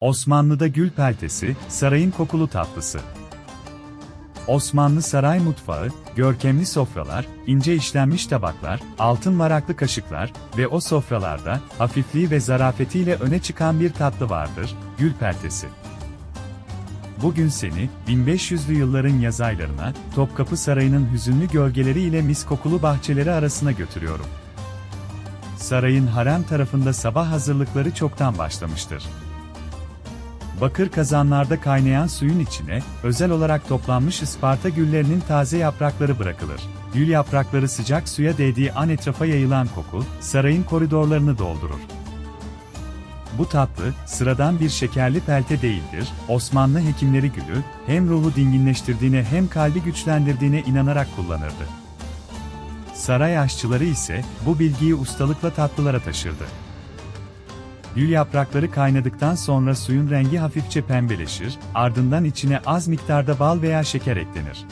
Osmanlı'da gül peltesi, sarayın kokulu tatlısı. Osmanlı saray mutfağı, görkemli sofralar, ince işlenmiş tabaklar, altın varaklı kaşıklar ve o sofralarda hafifliği ve zarafetiyle öne çıkan bir tatlı vardır, gül peltesi. Bugün seni, 1500'lü yılların yaz aylarına, Topkapı Sarayı'nın hüzünlü gölgeleriyle mis kokulu bahçeleri arasına götürüyorum. Sarayın harem tarafında sabah hazırlıkları çoktan başlamıştır. Bakır kazanlarda kaynayan suyun içine, özel olarak toplanmış Isparta güllerinin taze yaprakları bırakılır. Gül yaprakları sıcak suya değdiği an etrafa yayılan koku, sarayın koridorlarını doldurur. Bu tatlı, sıradan bir şekerli pelte değildir, Osmanlı hekimleri gülü, hem ruhu dinginleştirdiğine hem kalbi güçlendirdiğine inanarak kullanırdı. Saray aşçıları ise, bu bilgiyi ustalıkla tatlılara taşırdı. Gül yaprakları kaynadıktan sonra suyun rengi hafifçe pembeleşir, ardından içine az miktarda bal veya şeker eklenir.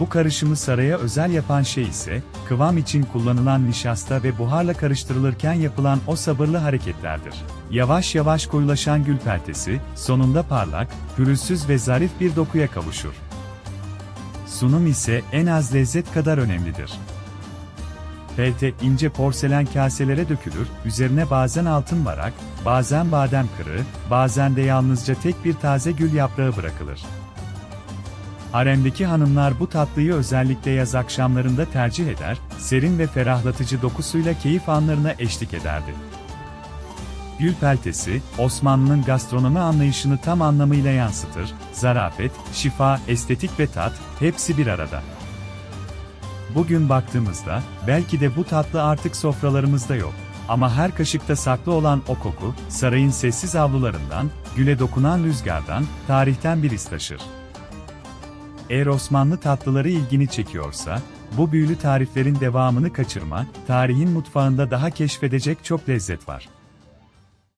Bu karışımı saraya özel yapan şey ise, kıvam için kullanılan nişasta ve buharla karıştırılırken yapılan o sabırlı hareketlerdir. Yavaş yavaş koyulaşan gül peltesi, sonunda parlak, pürüzsüz ve zarif bir dokuya kavuşur. Sunum ise en az lezzet kadar önemlidir. Pelte ince porselen kaselere dökülür, üzerine bazen altın varak, bazen badem kırığı, bazen de yalnızca tek bir taze gül yaprağı bırakılır. Haremdeki hanımlar bu tatlıyı özellikle yaz akşamlarında tercih eder, serin ve ferahlatıcı dokusuyla keyif anlarına eşlik ederdi. Gül peltesi, Osmanlı'nın gastronomi anlayışını tam anlamıyla yansıtır, zarafet, şifa, estetik ve tat, hepsi bir arada. Bugün baktığımızda, belki de bu tatlı artık sofralarımızda yok. Ama her kaşıkta saklı olan o koku, sarayın sessiz avlularından, güle dokunan rüzgardan, tarihten bir iz taşır. Eğer Osmanlı tatlıları ilgini çekiyorsa, bu büyülü tariflerin devamını kaçırma, tarihin mutfağında daha keşfedecek çok lezzet var.